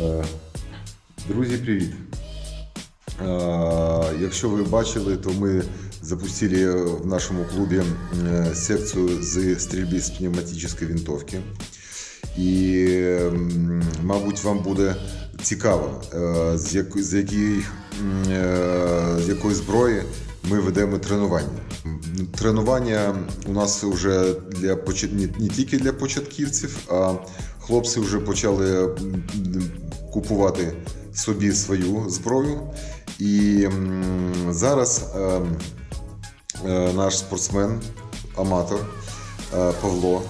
Е, Друзі, привіт! Е, Якщо ви бачили, то ми запустили в нашому клубі е, секцію з стрільби з пневматичної винтовки. І, мабуть, вам буде цікаво, з, як, з, якої зброї ми ведемо тренування. Тренування у нас вже для не тільки для початківців, а хлопці вже почали купувати собі свою зброю. І зараз е, е, наш спортсмен, аматор е, Павло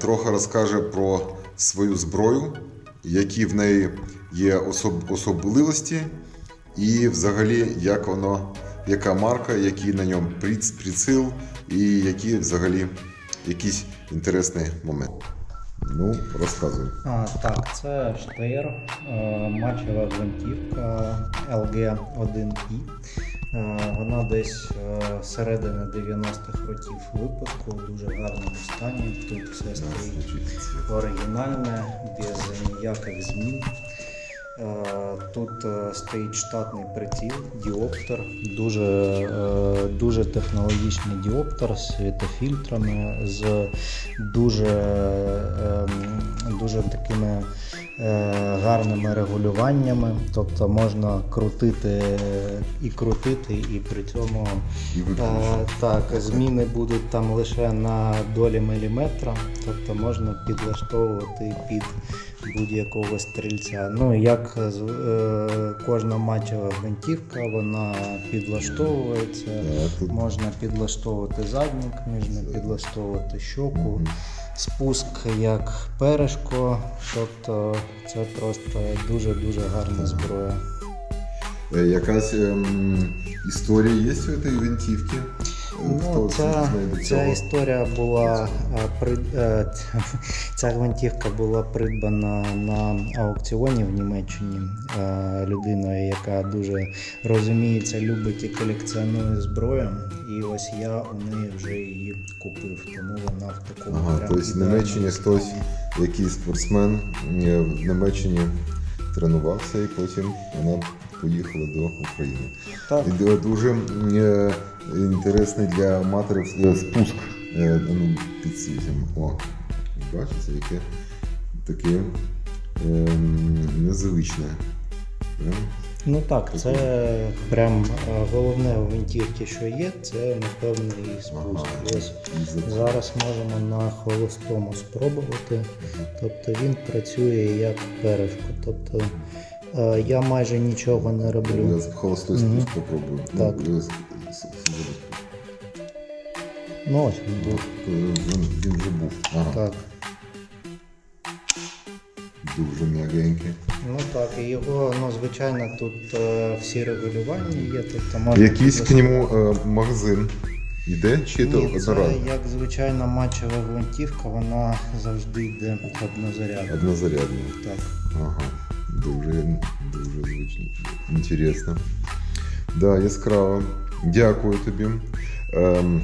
трохи розкаже про свою зброю, які в неї є особ- особливості, і взагалі як воно, яка марка, який на ньому приц- приціл, і які взагалі якісь інтересні моменти. Ну, розказуй. А, так, це штейр, е, матчева гвинтівка LG1i. Е, Вона десь е, середини 90-х років випуску, в дуже гарному стані. Тут все стоїть оригінальне, без ніяких змін. Е, Тут е, стоїть штатний приціл, діоптер, дуже, е, дуже технологічний діоптер з світофільтрами, з дуже, е, дуже такими гарними регулюваннями. Тобто можна крутити і крутити, і при цьому І Е. Так, зміни будуть там лише на долі міліметра, тобто можна підлаштовувати під будь-якого стрільця. Ну як е, кожна матчева гвинтівка, вона підлаштовується. Можна підлаштовувати заднік, можна підлаштовувати щоку, спуск як перешко. Тобто це просто дуже-дуже гарна зброя. Е, Якась ем, історія є у цієї винтівки? Ну, ця, ця історія була е, е, ця гвинтівка була придбана на аукціоні в Німеччині. Е, людиною, яка дуже розуміється, любить і колекціонує зброю. І ось я у неї вже її купив, тому вона в такому Ага, тобто в Німеччині хтось, якийсь спортсмен в Німеччині тренувався і потім вона поїхала до України. Так. І дуже е, інтересний для аматорів е, спуск. Е, ну, підсвітимо. О, бачите, яке таке ем, незвичне. Прям. Ну так, це прям е, головне у гвинтівці, що є, це напевний спуск. Ось Зараз можемо на холостому спробувати. Тобто він працює як перешко. Тобто е, я майже нічого не роблю. з- холостой спуск попробую. Так. Ну, е, с- Ну ось він був. Е, Він, вже був. Ага. Так. Дуже м'ягенький. Ну так, і його, ну звичайно, тут е, всі регулювання є. Тобто можна Якийсь к ньому е, магазин іде чи це Ні, це одноразово? як звичайна матчева гвинтівка, вона завжди йде однозарядна. Однозарядний. Так. Ага. Дуже, дуже звично. Інтересно. Да, яскраво. Дякую тобі. Ем,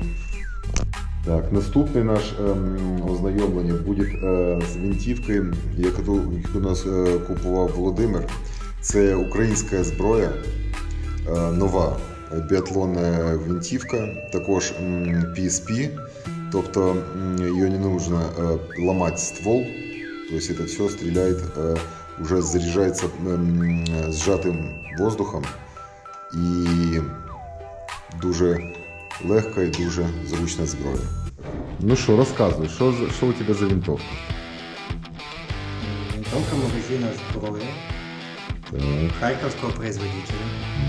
так, наступний наш ем, ознайомлення буде е, з винтівкою, яку, яку нас е, купував Володимир. Це українська зброя, е, нова біатлонна гвинтівка, також м, PSP, тобто її не потрібно е, ламати ствол, тобто це все стріляє, е, вже заряджається м, зжатим воздухом і дуже легка і дуже зручна зброя. Ну що, розказуй, що, за- що у тебе за винтовка? Винтовка магазина зброї Так. харьковского производителя.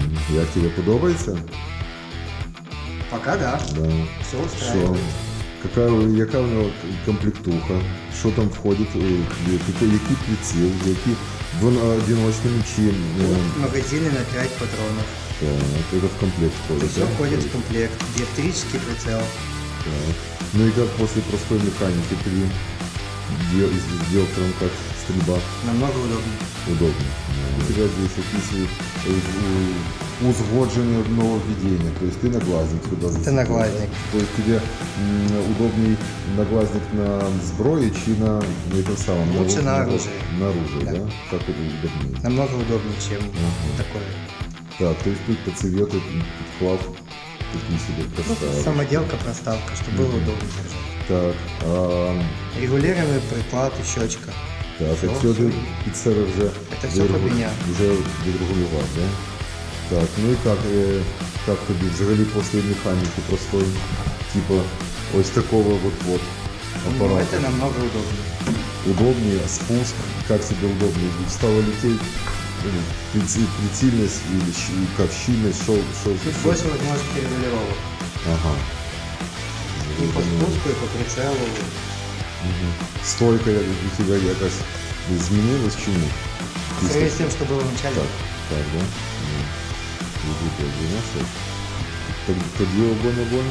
М, Як тобі подобається? Пока да, Да. все Що? устраивает. яка яка в нього комплектуха, що там входить, е, який приціл, які одиночні мечі. Магазини на 5 патронів. Так, это в комплект входит. Все да? входит в комплект. Диоптрический прицел. Так. Ну и как после простой механики 3? дел, сделал прям как стрельба. Намного удобнее. Удобнее. У тебя здесь якісь узгоджені нововведения, то есть ты наглазник сюда засунул. Ты наглазник. То есть тебе удобней наглазник на сброе, чи на этом самом? Лучше на, на оружие. На оружие, да? да? Так это удобнее. Намного удобнее, чем ага. такое. Так, то есть тут по цвету подклав такие себе Ну, поставили. самоделка, проставка, чтобы было удобно держать. Так, а, Регулируемый приклад и щечка. так, Всё, а все всё. під себе вже Це все вирегу- поміняв. вже відрегулював, да? Так, ну і як, е, як тобі взагалі після механіки простої, типа ось такого вот вот Ну, аппарата? это намного удобнее. Удобнее, спуск, как тебе удобнее? Стало лететь, ну, приci- прицельность или щ- как щильность, что, что, Тут что- больше возможностей регулировок. Ага. И по спуску, и по прицелу. Мгм. Стойка як у тебе якось змінилась чи ні? Ти Скорее с тем, что было в начале. Так, так, да? Ну, Іди, тоді, ну що ж. Тоді- Тоді огонь огонь.